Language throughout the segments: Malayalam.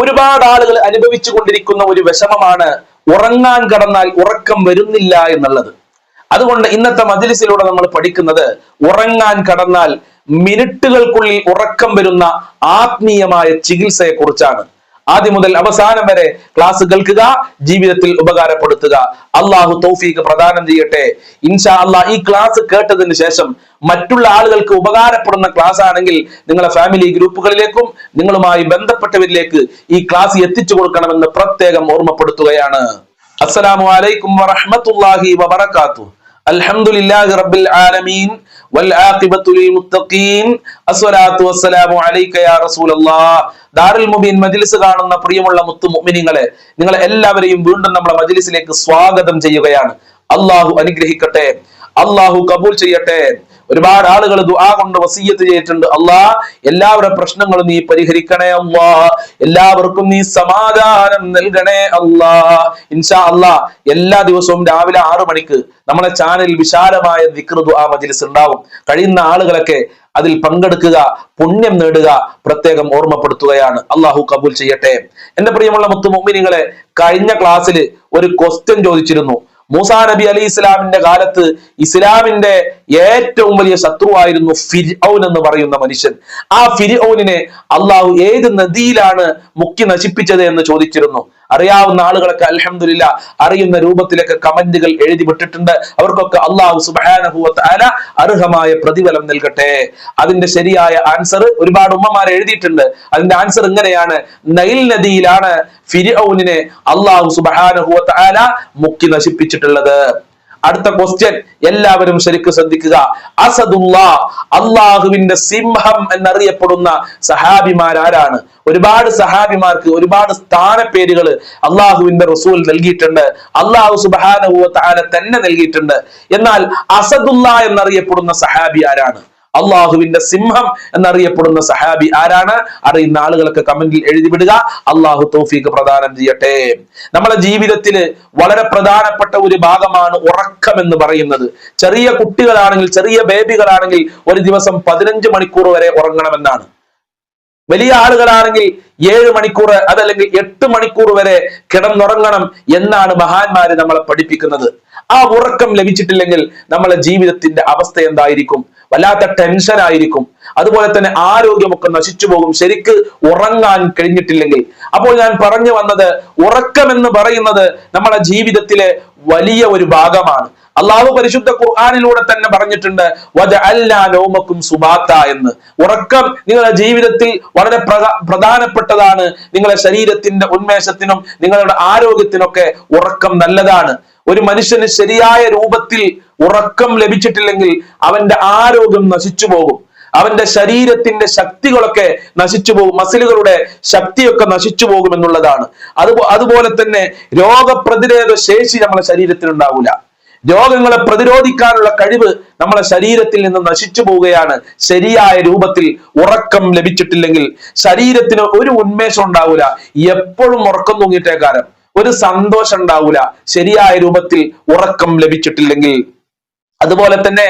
ഒരുപാട് ആളുകൾ അനുഭവിച്ചു കൊണ്ടിരിക്കുന്ന ഒരു വിഷമമാണ് ഉറങ്ങാൻ കടന്നാൽ ഉറക്കം വരുന്നില്ല എന്നുള്ളത്. അതുകൊണ്ട് ഇന്നത്തെ മജിലിസിലൂടെ നമ്മൾ പഠിക്കുന്നത് ഉറങ്ങാൻ കടന്നാൽ മിനിറ്റുകൾക്കുള്ളിൽ ഉറക്കം വരുന്ന ആത്മീയമായ ചികിത്സയെ കുറിച്ചാണ് ആദ്യം മുതൽ അവസാനം വരെ ക്ലാസ് കേൾക്കുക ജീവിതത്തിൽ ഉപകാരപ്പെടുത്തുക. അള്ളാഹു തൗഫീഖ് പ്രദാനം ചെയ്യട്ടെ. ഇൻഷാ അള്ളാഹ് ഈ ക്ലാസ് കേട്ടതിന് ശേഷം മറ്റുള്ള ആളുകൾക്ക് ഉപകാരപ്പെടുന്ന ക്ലാസ് ആണെങ്കിൽ നിങ്ങളെ ഫാമിലി ഗ്രൂപ്പുകളിലേക്കും നിങ്ങളുമായി ബന്ധപ്പെട്ടവരിലേക്ക് ഈ ക്ലാസ് എത്തിച്ചു കൊടുക്കണമെന്ന് പ്രത്യേകം ഓർമ്മപ്പെടുത്തുകയാണ്. അസ്സലാമു അലൈക്കും വറഹ്മത്തുള്ളാഹി വബറകാതുഹു. അൽഹംദുലില്ലാഹി റബ്ബിൽ ആലമീൻ. ദാറുൽ മുബീൻ മജിലിസ് കാണുന്ന പ്രിയമുള്ള മുത്തു മുഅ്മിനീങ്ങളെ നിങ്ങൾ എല്ലാവരെയും വീണ്ടും നമ്മുടെ മജിലിസിലേക്ക് സ്വാഗതം ചെയ്യുകയാണ്. അള്ളാഹു അനുഗ്രഹിക്കട്ടെ. അള്ളാഹു കബൂൽ ചെയ്യട്ടെ. ഒരുപാട് ആളുകൾ ദുആ കൊണ്ട് വസീയത്ത് ചെയ്തിട്ടുണ്ട്. അള്ളാ എല്ലാവരുടെ പ്രശ്നങ്ങളും നീ പരിഹരിക്കണേ അള്ളാ. എല്ലാവർക്കും നീ സമാധാനം നൽകണേ അള്ളാ. ഇൻഷാ അള്ളാ എല്ലാ ദിവസവും രാവിലെ ആറു മണിക്ക് നമ്മുടെ ചാനലിൽ വിശാലമായ ദിക്ർ ദുആ മജ്ലിസ് ഉണ്ടാവും. കഴിയുന്ന ആളുകളൊക്കെ അതിൽ പങ്കെടുക്കുക പുണ്യം നേടുക പ്രത്യേകം ഓർമ്മപ്പെടുത്തുകയാണ്. അള്ളാഹു കബൂൽ ചെയ്യട്ടെ. എന്റെ പ്രിയമുള്ള മുത്തു കഴിഞ്ഞ ക്ലാസ്സിൽ ഒരു ക്വസ്റ്റ്യൻ ചോദിച്ചിരുന്നു. മൂസാ നബി അലി ഇസ്ലാമിന്റെ കാലത്ത് ഇസ്ലാമിന്റെ ഏറ്റവും വലിയ ശത്രുവായിരുന്നു ഫിർഔൻ എന്ന് പറയുന്ന മനുഷ്യൻ. ആ ഫിർഔനിനെ അള്ളാഹു ഏത് നദിയിലാണ് മുക്കി നശിപ്പിച്ചത് എന്ന് ചോദിച്ചിരുന്നു. അറിയാവുന്ന ആളുകളൊക്കെ അലഹമില്ല അറിയുന്ന രൂപത്തിലൊക്കെ കമന്റുകൾ എഴുതി വിട്ടിട്ടുണ്ട്. അവർക്കൊക്കെ അള്ളാഹു സുബാനഹുവത്ത് അല അർഹമായ പ്രതിഫലം നൽകട്ടെ. അതിന്റെ ശരിയായ ആൻസർ ഒരുപാട് ഉമ്മമാർ എഴുതിയിട്ടുണ്ട്. അതിന്റെ ആൻസർ ഇങ്ങനെയാണ്. നൈൽ നദിയിലാണ് ഫിരിഔനിനെ അള്ളാഹു സുബാനഹുവത്ത് അല മുക്കി നശിപ്പിച്ചിട്ടുള്ളത്. അടുത്ത ക്വസ്റ്റ്യൻ എല്ലാവരും ശരിക്കും ശ്രദ്ധിക്കുക. അസദുല്ല അള്ളാഹുവിന്റെ സിംഹം എന്നറിയപ്പെടുന്ന സഹാബിമാർ ആരാണ്? ഒരുപാട് സഹാബിമാർക്ക് ഒരുപാട് സ്ഥാനപ്പേരുകൾ അള്ളാഹുവിന്റെ റസൂൽ നൽകിയിട്ടുണ്ട്. അള്ളാഹു സുബാന തന്നെ നൽകിയിട്ടുണ്ട്. എന്നാൽ അസദുല്ല എന്നറിയപ്പെടുന്ന സഹാബി ആരാണ്? അള്ളാഹുവിന്റെ സിംഹം എന്നറിയപ്പെടുന്ന സഹാബി ആരാണ്? അറിയുന്ന ആളുകളൊക്കെ കമന്റിൽ എഴുതിവിടുക അള്ളാഹു തൗഫീഖ് പ്രദാനം ചെയ്യട്ടെ. നമ്മളെ ജീവിതത്തിൽ വളരെ പ്രധാനപ്പെട്ട ഒരു ഭാഗമാണ് ഉറക്കം എന്ന് പറയുന്നത്. ചെറിയ കുട്ടികളാണെങ്കിൽ ചെറിയ ബേബികളാണെങ്കിൽ ഒരു ദിവസം പതിനഞ്ച് മണിക്കൂർ വരെ ഉറങ്ങണമെന്നാണ്. വലിയ ആളുകളാണെങ്കിൽ ഏഴ് മണിക്കൂർ അതല്ലെങ്കിൽ എട്ട് മണിക്കൂർ വരെ കിടന്നുറങ്ങണം എന്നാണ് മഹാന്മാര് നമ്മളെ പഠിപ്പിക്കുന്നത്. ആ ഉറക്കം ലഭിച്ചിട്ടില്ലെങ്കിൽ നമ്മളെ ജീവിതത്തിന്റെ അവസ്ഥ എന്തായിരിക്കും? വല്ലാത്ത ടെൻഷൻ ആയിരിക്കും. അതുപോലെ തന്നെ ആരോഗ്യമൊക്കെ നശിച്ചു പോകും. ശരിക്ക് ഉറങ്ങാൻ കഴിഞ്ഞിട്ടില്ലെങ്കിൽ. അപ്പോൾ ഞാൻ പറഞ്ഞു വന്നത് ഉറക്കം എന്ന് പറയുന്നത് നമ്മളെ ജീവിതത്തിലെ വലിയ ഒരു ഭാഗമാണ്. അള്ളാഹു പരിശുദ്ധ ഖുർആാനിലൂടെ തന്നെ പറഞ്ഞിട്ടുണ്ട് വജ നോമക്കും സുബാത്ത എന്ന്. ഉറക്കം നിങ്ങളുടെ ജീവിതത്തിൽ വളരെ പ്രധാനപ്പെട്ടതാണ്. നിങ്ങളുടെ ശരീരത്തിന്റെ ഉന്മേഷത്തിനും നിങ്ങളുടെ ആരോഗ്യത്തിനൊക്കെ ഉറക്കം നല്ലതാണ്. ഒരു മനുഷ്യന് ശരിയായ രൂപത്തിൽ ഉറക്കം ലഭിച്ചിട്ടില്ലെങ്കിൽ അവന്റെ ആരോഗ്യം നശിച്ചു പോകും. അവന്റെ ശരീരത്തിന്റെ ശക്തികളൊക്കെ നശിച്ചു പോകും. മസിലുകളുടെ ശക്തിയൊക്കെ നശിച്ചു പോകും എന്നുള്ളതാണ്. അതുപോ അതുപോലെ തന്നെ രോഗപ്രതിരോധ ശേഷി നമ്മളെ ശരീരത്തിൽ ഉണ്ടാവില്ല രോഗങ്ങളെ പ്രതിരോധിക്കാനുള്ള കഴിവ് നമ്മളെ ശരീരത്തിൽ നിന്ന് നശിച്ചു പോവുകയാണ്. ശരിയായ രൂപത്തിൽ ഉറക്കം ലഭിച്ചിട്ടില്ലെങ്കിൽ ശരീരത്തിന് ഒരു ഉന്മേഷം ഉണ്ടാവില്ല എപ്പോഴും ഉറക്കം തൂങ്ങിയിട്ടേക്കാരം ഒരു സന്തോഷം ഉണ്ടാവില്ല ശരിയായ രൂപത്തിൽ ഉറക്കം ലഭിച്ചിട്ടില്ലെങ്കിൽ അതുപോലെ തന്നെ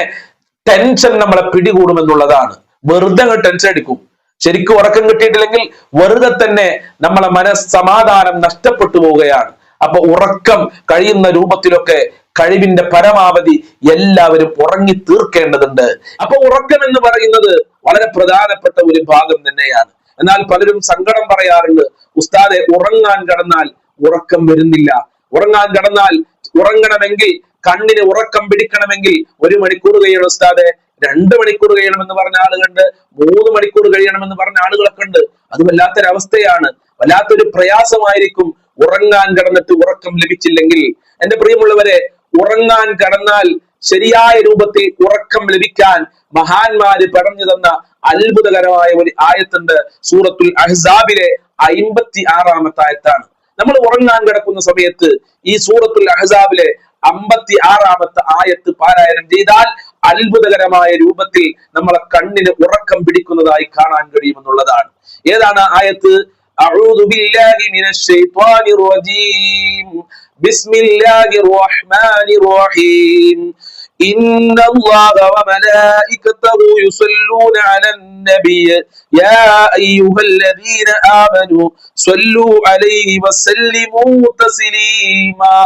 ടെൻഷൻ നമ്മളെ പിടികൂടുമെന്നുള്ളതാണ്. വെറുതെ ടെൻഷൻ എടുക്കും ശരിക്കും ഉറക്കം കിട്ടിയിട്ടില്ലെങ്കിൽ വെറുതെ തന്നെ നമ്മളെ മനസ്സമാധാനം നഷ്ടപ്പെട്ടു പോവുകയാണ്. അപ്പൊ ഉറക്കം കഴിയുന്ന രൂപത്തിലൊക്കെ കഴിവിന്റെ പരമാവധി എല്ലാവരും ഉറങ്ങി തീർക്കേണ്ടതുണ്ട്. അപ്പൊ ഉറക്കം എന്ന് പറയുന്നത് വളരെ പ്രധാനപ്പെട്ട ഒരു ഭാഗം തന്നെയാണ്. എന്നാൽ പലരും സങ്കടം പറയാറുണ്ട് ഉസ്താദെ ഉറങ്ങാൻ കടന്നാൽ ഉറക്കം വരുന്നില്ല. ഉറങ്ങാൻ കടന്നാൽ ഉറങ്ങണമെങ്കിൽ കണ്ണിന് ഉറക്കം പിടിക്കണമെങ്കിൽ ഒരു മണിക്കൂർ കഴിയണം ഉസ്താദെ. രണ്ട് മണിക്കൂർ കഴിയണമെന്ന് പറഞ്ഞ ആളുകളുണ്ട്. മൂന്ന് മണിക്കൂർ കഴിയണമെന്ന് പറഞ്ഞ ആളുകളൊക്കെ ഉണ്ട്. അത് വല്ലാത്തൊരവസ്ഥയാണ്. വല്ലാത്തൊരു പ്രയാസമായിരിക്കും ഉറങ്ങാൻ കിടന്നിട്ട് ഉറക്കം ലഭിച്ചില്ലെങ്കിൽ. എന്റെ പ്രിയമുള്ളവരെ ഉറങ്ങാൻ കടന്നാൽ ശരിയായ രൂപത്തിൽ ഉറക്കം ലഭിക്കാൻ മഹാന്മാര് പറഞ്ഞു തന്ന അത്ഭുതകരമായ ഒരു ആയത്തുണ്ട് സൂറത്തുൽ അഹ്സാബിലെ അയിമ്പത്തി ആറാമത്തെ ആയത്താണ്. നമ്മൾ ഉറങ്ങാൻ കിടക്കുന്ന സമയത്ത് ഈ സൂറത്തുൽ അഹ്സാബിലെ അമ്പത്തി ആറാമത്തെ ആയത്ത് പാരായണം ചെയ്താൽ അത്ഭുതകരമായ രൂപത്തിൽ നമ്മളെ കണ്ണിന് ഉറക്കം പിടിക്കുന്നതായി കാണാൻ കഴിയുമെന്നുള്ളതാണ് ഏതാണ് ആ ആയത്ത് أعوذ بالله من الشيطان الرجيم بسم الله الرحمن الرحيم إن الله وملائكته يصلون على النبي يا أيها الذين آمنوا صلوا عليه وسلموا تسليما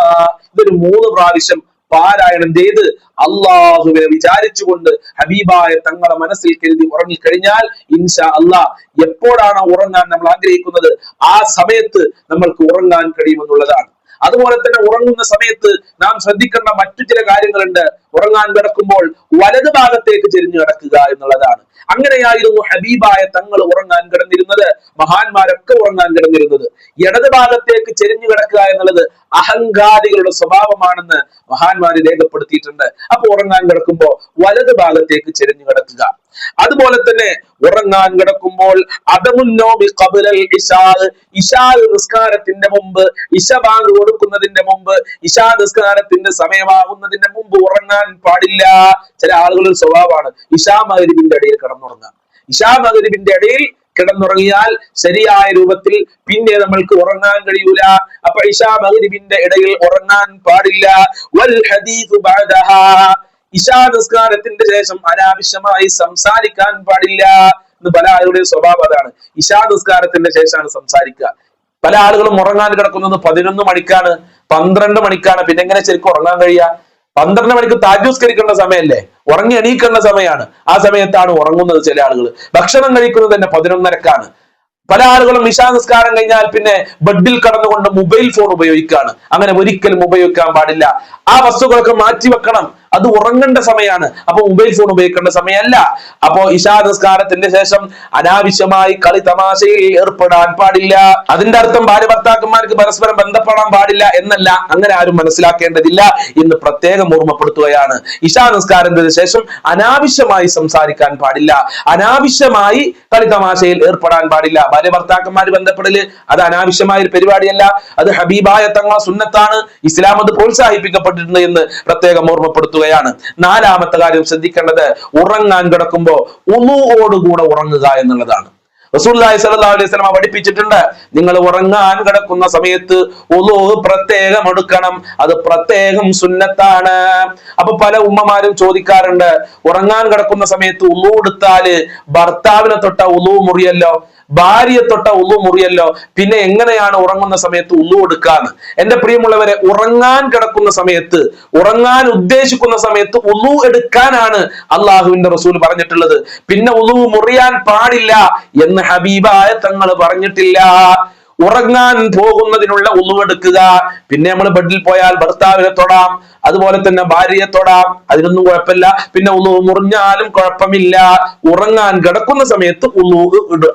ഇതൊരു മൂന്ന് പ്രാവശ്യം പാരായണം ചെയ്ത് അള്ളാഹുവിനെ വിചാരിച്ചുകൊണ്ട് ഹബീബായ തങ്ങളെ മനസ്സിൽ കരുതി ഉറങ്ങിക്കഴിഞ്ഞാൽ ഇൻഷാ അള്ളാഹ് എപ്പോഴാണ് ഉറങ്ങാൻ നമ്മൾ ആഗ്രഹിക്കുന്നത് ആ സമയത്ത് നമ്മൾക്ക് ഉറങ്ങാൻ കഴിയുമെന്നുള്ളതാണ് അതുപോലെ തന്നെ ഉറങ്ങുന്ന സമയത്ത് നാം ശ്രദ്ധിക്കേണ്ട മറ്റു ചില കാര്യങ്ങളുണ്ട്. ഉറങ്ങാൻ കിടക്കുമ്പോൾ വലത് ഭാഗത്തേക്ക് ചെരിഞ്ഞു കിടക്കുക എന്നുള്ളതാണ്. അങ്ങനെയായിരുന്നു ഹബീബായ തങ്ങൾ ഉറങ്ങാൻ കിടന്നിരുന്നത്. മഹാന്മാരൊക്കെ ഉറങ്ങാൻ കിടന്നിരുന്നത്. ഇടത് ഭാഗത്തേക്ക് ചെരിഞ്ഞു കിടക്കുക എന്നുള്ളത് അഹങ്കാരികളുടെ സ്വഭാവമാണെന്ന് മഹാന്മാര് രേഖപ്പെടുത്തിയിട്ടുണ്ട്. അപ്പൊ ഉറങ്ങാൻ കിടക്കുമ്പോൾ വലത് ഭാഗത്തേക്ക് ചെരിഞ്ഞു കിടക്കുക. അതുപോലെ തന്നെ ഉറങ്ങാൻ കിടക്കുമ്പോൾ നിസ്കാരത്തിന്റെ മുമ്പ് ഇഷ ബാങ്ക് കൊടുക്കുന്നതിന്റെ മുമ്പ് ഇഷാ നിസ്കാരത്തിന്റെ സമയമാകുന്നതിന്റെ മുമ്പ് ഉറങ്ങാൻ പാടില്ല. ചില ആളുകളുടെ സ്വഭാവമാണ് ഇഷാ മകരിബിന്റെ ഇടയിൽ കിടന്നുറങ്ങുക. ഇഷാ മകരിബിന്റെ ഇടയിൽ കിടന്നുറങ്ങിയാൽ ശരിയായ രൂപത്തിൽ പിന്നെ നമ്മൾക്ക് ഉറങ്ങാൻ കഴിയൂല. അപ്പൊ ഇഷാ മകരിബിന്റെ ഇടയിൽ ഉറങ്ങാൻ പാടില്ല. വൽ ഇശാ നിസ്കാരത്തിന്റെ ശേഷം അനാവശ്യമായി സംസാരിക്കാൻ പാടില്ല എന്ന് പല ആളുകളുടെയും സ്വഭാവം അതാണ്. ഇശാ നിസ്കാരത്തിന്റെ ശേഷമാണ് സംസാരിക്കുക. പല ആളുകളും ഉറങ്ങാൻ കിടക്കുന്നത് പതിനൊന്ന് മണിക്കാണ് പന്ത്രണ്ട് മണിക്കാണ്. പിന്നെ എങ്ങനെ ശരിക്കും ഉറങ്ങാൻ കഴിയുക? പന്ത്രണ്ട് മണിക്ക് താജുസ്കരിക്കേണ്ട സമയമല്ലേ? ഉറങ്ങി എണീക്കേണ്ട സമയമാണ്. ആ സമയത്താണ് ഉറങ്ങുന്നത് ചില ആളുകൾ ഭക്ഷണം കഴിക്കുന്നത് തന്നെ പതിനൊന്നരക്കാണ്. പല ആളുകളും നിശാ നിസ്കാരം കഴിഞ്ഞാൽ പിന്നെ ബെഡിൽ കടന്നുകൊണ്ട് മൊബൈൽ ഫോൺ ഉപയോഗിക്കുകയാണ്. അങ്ങനെ ഒരിക്കലും ഉപയോഗിക്കാൻ പാടില്ല. ആ വസ്തുക്കളൊക്കെ മാറ്റി വെക്കണം അത് ഉറങ്ങേണ്ട സമയമാണ് അപ്പൊ മൊബൈൽ ഫോൺ ഉപയോഗിക്കേണ്ട സമയമല്ല അപ്പോ ഇശാ നിസ്കാരത്തിന്റെ ശേഷം അനാവശ്യമായി കളി തമാശയിൽ ഏർപ്പെടാൻ പാടില്ല. അതിന്റെ അർത്ഥം ഭാര്യ ഭർത്താക്കന്മാർക്ക് പരസ്പരം ബന്ധപ്പെടാൻ പാടില്ല എന്നല്ല. അങ്ങനെ ആരും മനസ്സിലാക്കേണ്ടതില്ല എന്ന് പ്രത്യേകം ഓർമ്മപ്പെടുത്തുകയാണ്. ഇശാ നിസ്കാരത്തിന് ശേഷം അനാവശ്യമായി സംസാരിക്കാൻ പാടില്ല. അനാവശ്യമായി കളി തമാശയിൽ ഏർപ്പെടാൻ പാടില്ല. ഭാര്യ ഭർത്താക്കന്മാർ ബന്ധപ്പെടൽ അത് അനാവശ്യമായ ഒരു പരിപാടിയല്ല. അത് ഹബീബായ തങ്ങളെ സുന്നത്താണ്. ഇസ്ലാം അത് പ്രോത്സാഹിപ്പിക്കപ്പെട്ടിട്ടുണ്ട് എന്ന് പ്രത്യേകം ഓർമ്മപ്പെടുത്തുകയാണ് നാലാമത്തെ കാര്യം ശ്രദ്ധിക്കേണ്ടത് ഉറങ്ങാൻ കിടക്കുമ്പോ ഉണുവോടുകൂടെ ഉറങ്ങുക എന്നുള്ളതാണ്. റസൂലുള്ളാഹി സ്വല്ലല്ലാഹു അലൈഹി വസല്ലം പഠിപ്പിച്ചിട്ടുണ്ട് നിങ്ങൾ ഉറങ്ങാൻ കിടക്കുന്ന സമയത്ത് ഉളു പ്രത്യേകം എടുക്കണം അത് പ്രത്യേകം സുന്നത്താണ്. അപ്പൊ പല ഉമ്മമാരും ചോദിക്കാറുണ്ട് ഉറങ്ങാൻ കിടക്കുന്ന സമയത്ത് ഉളു എടുത്താൽ ഭർത്താവിനെ തൊട്ട ഉളു മുറിയല്ലോ ഭാര്യയെ തൊട്ട ഉള്ളു മുറിയല്ലോ. പിന്നെ എങ്ങനെയാണ് ഉറങ്ങുന്ന സമയത്ത് ഉള്ളു കൊടുക്കാൻ എന്റെ പ്രിയമുള്ളവരെ ഉറങ്ങാൻ കിടക്കുന്ന സമയത്ത് ഉറങ്ങാൻ ഉദ്ദേശിക്കുന്ന സമയത്ത് ഉള്ളു എടുക്കാനാണ് അള്ളാഹുവിന്റെ റസൂൽ പറഞ്ഞിട്ടുള്ളത്. പിന്നെ ഉള്ളു മുറിയാൻ പാടില്ല എന്ന് ഹബീബായ തങ്ങൾ പറഞ്ഞിട്ടില്ല. ഉറങ്ങാൻ പോകുന്നതിനുള്ള ഉളുവെടുക്കുക. പിന്നെ നമ്മൾ ബെഡിൽ പോയാൽ ഭർത്താവിനെ തൊടാം അതുപോലെ തന്നെ ഭാര്യയെ തൊടാം. അതിനൊന്നും കുഴപ്പമില്ല. പിന്നെ ഉളു മുറിഞ്ഞാലും കുഴപ്പമില്ല. ഉറങ്ങാൻ കിടക്കുന്ന സമയത്ത് ഉളു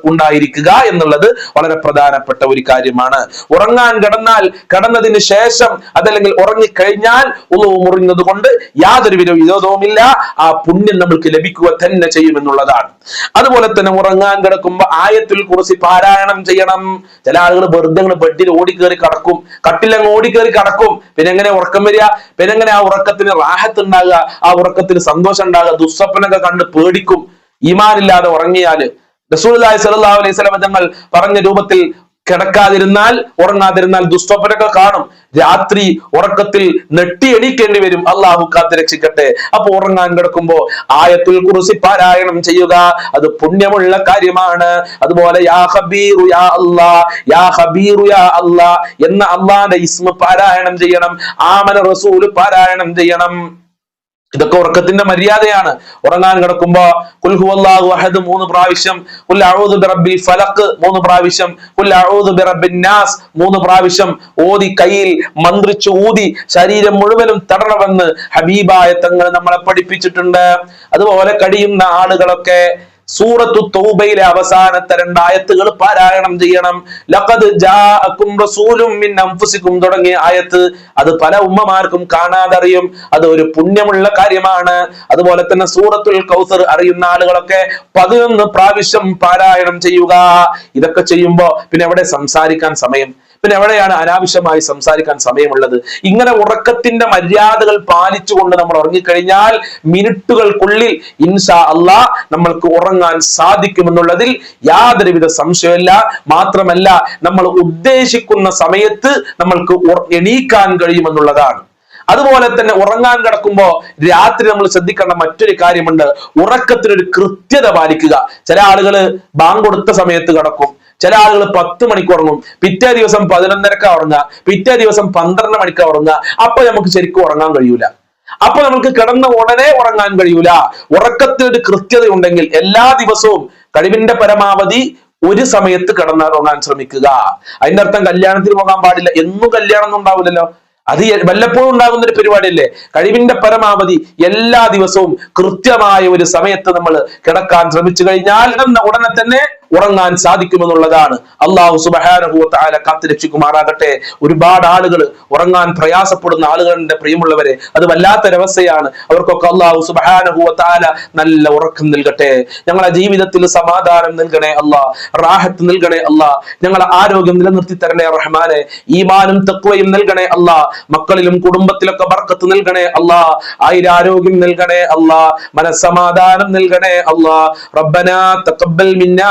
ഉണ്ടായിരിക്കുക എന്നുള്ളത് വളരെ പ്രധാനപ്പെട്ട ഒരു കാര്യമാണ്. ഉറങ്ങാൻ കിടന്നാൽ കിടന്നതിന് ശേഷം അതല്ലെങ്കിൽ ഉറങ്ങിക്കഴിഞ്ഞാൽ ഉളു മുറിഞ്ഞത് കൊണ്ട് യാതൊരു വിരോധവുമില്ല. ആ പുണ്യം നമ്മൾക്ക് ലഭിക്കുക തന്നെ ചെയ്യുമെന്നുള്ളതാണ് അതുപോലെ തന്നെ ഉറങ്ങാൻ കിടക്കുമ്പോൾ ആയത്തിൽ കുറിച്ച് പാരായണം ചെയ്യണം. ചില ആളുകൾ വെറുതെ ബെഡിൽ ഓടിക്കേറി കടക്കും. കട്ടിലങ്ങ് ഓടിക്കേറി കടക്കും. പിന്നെ എങ്ങനെ ഉറക്കം വരിക? പിന്നെ എങ്ങനെ ആ ഉറക്കത്തിന് റാഹത്ത് ഉണ്ടാകുക? ആ ഉറക്കത്തിന് സന്തോഷം ഉണ്ടാകുക? ദുസ്വപ്നൊക്കെ കണ്ട് പേടിക്കും. ഈമാനില്ലാതെ ഉറങ്ങിയാൽ. റസൂൽ സല്ലല്ലാഹു അലൈഹി സ്വലം തങ്ങൾ പറഞ്ഞ രൂപത്തിൽ കിടക്കാതിരുന്നാൽ ഉറങ്ങാതിരുന്നാൽ ദുഷ്ടപ്പനൊക്കെ കാണും. രാത്രി ഉറക്കത്തിൽ നെട്ടി എണീക്കേണ്ടി വരും. അള്ളാഹു കാത്ത് രക്ഷിക്കട്ടെ. അപ്പൊ ഉറങ്ങാൻ കിടക്കുമ്പോ ആയത്തുൽ കുറിസി പാരായണം ചെയ്യുക. അത് പുണ്യമുള്ള കാര്യമാണ്. അതുപോലെ യാ ഹബീറു യാ അല്ലാ യാ ഹബീറു യാ അല്ലാ എന്ന അള്ളാന്റെ ഇസ്മ പാരായണം ചെയ്യണം. ആമന റസൂൽ പാരായണം ചെയ്യണം. ഇതൊക്കെ ഉറക്കത്തിന്റെ മര്യാദയാണ്. ഉറങ്ങാൻ കിടക്കുമ്പോ കുൽഹു അള്ളാഹു അഹദ് മൂന്ന് പ്രാവശ്യം കുൽ അഊദു ബിറബ്ബിൽ ഫലഖ് മൂന്ന് പ്രാവശ്യം കുൽ അഊദു ബിറബ്ബിൻ നാസ് മൂന്ന് പ്രാവശ്യം ഓതി കയ്യിൽ മന്ത്രിച്ച് ഊതി ശരീരം മുഴുവനും തടണമെന്ന് ഹബീബായ തങ്ങൾ നമ്മളെ പഠിപ്പിച്ചിട്ടുണ്ട്. അതുപോലെ കഴിയുന്ന ആളുകളൊക്കെ സൂറത്തു തൗബയിലെ അവസാനത്തെ രണ്ടായത്തുകൾ പാരായണം ചെയ്യണം. ലഖദ് ജാഅക്കും റസൂലും മിൻ അൻഫുസിക്കും തുടങ്ങിയ ആയത്ത് അത് പല ഉമ്മമാർക്കും കാണാതറിയും. അത് ഒരു പുണ്യമുള്ള കാര്യമാണ്. അതുപോലെ തന്നെ സൂറത്തുൽ കൗസർ അറിയുന്ന ആളുകളൊക്കെ പതിനൊന്ന് പ്രാവശ്യം പാരായണം ചെയ്യുക. ഇതൊക്കെ ചെയ്യുമ്പോ പിന്നെ എവിടെ സംസാരിക്കാൻ സമയം? പിന്നെ എവിടെയാണ് അനാവശ്യമായി സംസാരിക്കാൻ സമയമുള്ളത്? ഇങ്ങനെ ഉറക്കത്തിന്റെ മര്യാദകൾ പാലിച്ചുകൊണ്ട് നമ്മൾ ഉറങ്ങിക്കഴിഞ്ഞാൽ മിനിറ്റുകൾക്കുള്ളിൽ ഇൻഷാ അള്ളാ നമ്മൾക്ക് ഉറങ്ങാൻ സാധിക്കുമെന്നുള്ളതിൽ യാതൊരുവിധ സംശയമില്ല മാത്രമല്ല നമ്മൾ ഉദ്ദേശിക്കുന്ന സമയത്ത് നമ്മൾക്ക് എണീക്കാൻ കഴിയുമെന്നുള്ളതാണ്. അതുപോലെ തന്നെ ഉറങ്ങാൻ കിടക്കുമ്പോൾ രാത്രി നമ്മൾ ശ്രദ്ധിക്കേണ്ട മറ്റൊരു കാര്യമുണ്ട്. ഉറക്കത്തിനൊരു കൃത്യത പാലിക്കുക. ചില ആളുകൾ ബാങ്ക് കൊടുത്ത സമയത്ത് കിടക്കും. ചില ആളുകൾ പത്ത് മണിക്ക് ഉറങ്ങും. പിറ്റേ ദിവസം പതിനൊന്നരക്ക ഉറങ്ങുക. പിറ്റേ ദിവസം പന്ത്രണ്ട് മണിക്ക ഉറങ്ങുക. അപ്പൊ നമുക്ക് ശരിക്കും ഉറങ്ങാൻ കഴിയൂല. അപ്പൊ നമുക്ക് കിടന്ന ഉടനെ ഉറങ്ങാൻ കഴിയൂല. ഉറക്കത്തിൽ ഒരു കൃത്യത ഉണ്ടെങ്കിൽ എല്ലാ ദിവസവും കഴിവിന്റെ പരമാവധി ഒരു സമയത്ത് കിടന്നുറങ്ങാൻ ശ്രമിക്കുക. അതിന്റെ അർത്ഥം കല്യാണത്തിന് പോകാൻ പാടില്ല. എന്നും കല്യാണം ഒന്നും ഉണ്ടാവില്ലല്ലോ. അത് വല്ലപ്പോഴും ഉണ്ടാകുന്ന ഒരു പരിപാടിയല്ലേ? കഴിവിന്റെ പരമാവധി എല്ലാ ദിവസവും കൃത്യമായ ഒരു സമയത്ത് നമ്മൾ കിടക്കാൻ ശ്രമിച്ചു കഴിഞ്ഞാൽ ഉടനെ തന്നെ ഉറങ്ങാൻ സാധിക്കുമെന്നുള്ളതാണ്. അള്ളാഹു സുബഹാനുഭൂത്തായ കാത്തു രക്ഷിക്കുമാറാകട്ടെ. ഒരുപാട് ആളുകൾ ഉറങ്ങാൻ പ്രയാസപ്പെടുന്ന ആളുകളുടെ പ്രിയമുള്ളവരെ അത് വല്ലാത്തൊരവസ്ഥയാണ്. അവർക്കൊക്കെ അള്ളാഹു സുബഹാനുഭൂത്തായ നല്ല ഉറക്കം നൽകട്ടെ. ഞങ്ങളെ ജീവിതത്തിൽ സമാധാനം നൽകണേ അല്ലാ റാഹത്ത് നൽകണേ അല്ലാ ഞങ്ങളെ ആരോഗ്യം നിലനിർത്തി തരണേ റഹ്മാനെ ഈമാനും തക്വയും നൽകണേ അല്ലാ മക്കളിലും കുടുംബത്തിലൊക്കെ ബർക്കത്ത് നൽകണേ അല്ലാ ആയിരാരോഗ്യം നൽകണേ അല്ലാ മനസ്സമാധാനം നൽകണേ അല്ലാ. റബ്ബന തഖബ്ബൽ മിന്നാ